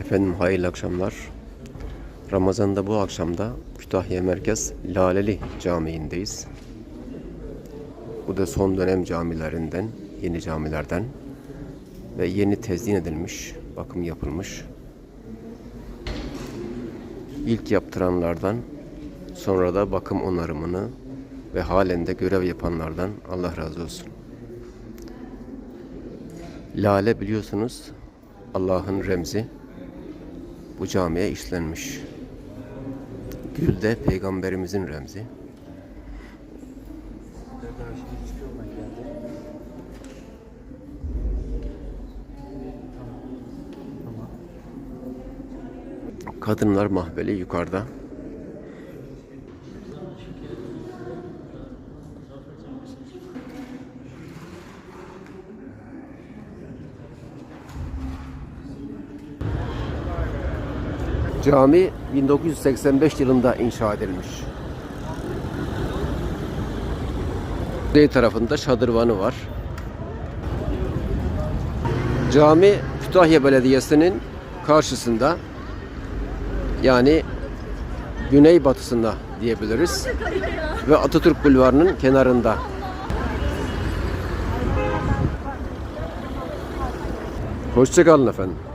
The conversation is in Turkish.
Efendim hayırlı akşamlar. Ramazan'da bu akşamda Kütahya Merkez Laleli Camii'ndeyiz. Bu da son dönem camilerinden, yeni camilerden ve yeni tezyin edilmiş, bakım yapılmış. İlk yaptıranlardan, sonra da bakım onarımını ve halen de görev yapanlardan Allah razı olsun. Lale biliyorsunuz Allah'ın remzi bu camiye işlenmiş. Gül de peygamberimizin remzi. Kadınlar mahbeli yukarıda. Cami 1985 yılında inşa edilmiş. Kuzey tarafında şadırvanı var. Cami Kütahya Belediyesi'nin karşısında yani güneybatısında diyebiliriz. Ve Atatürk Bulvarı'nın kenarında. Hoşçakalın efendim.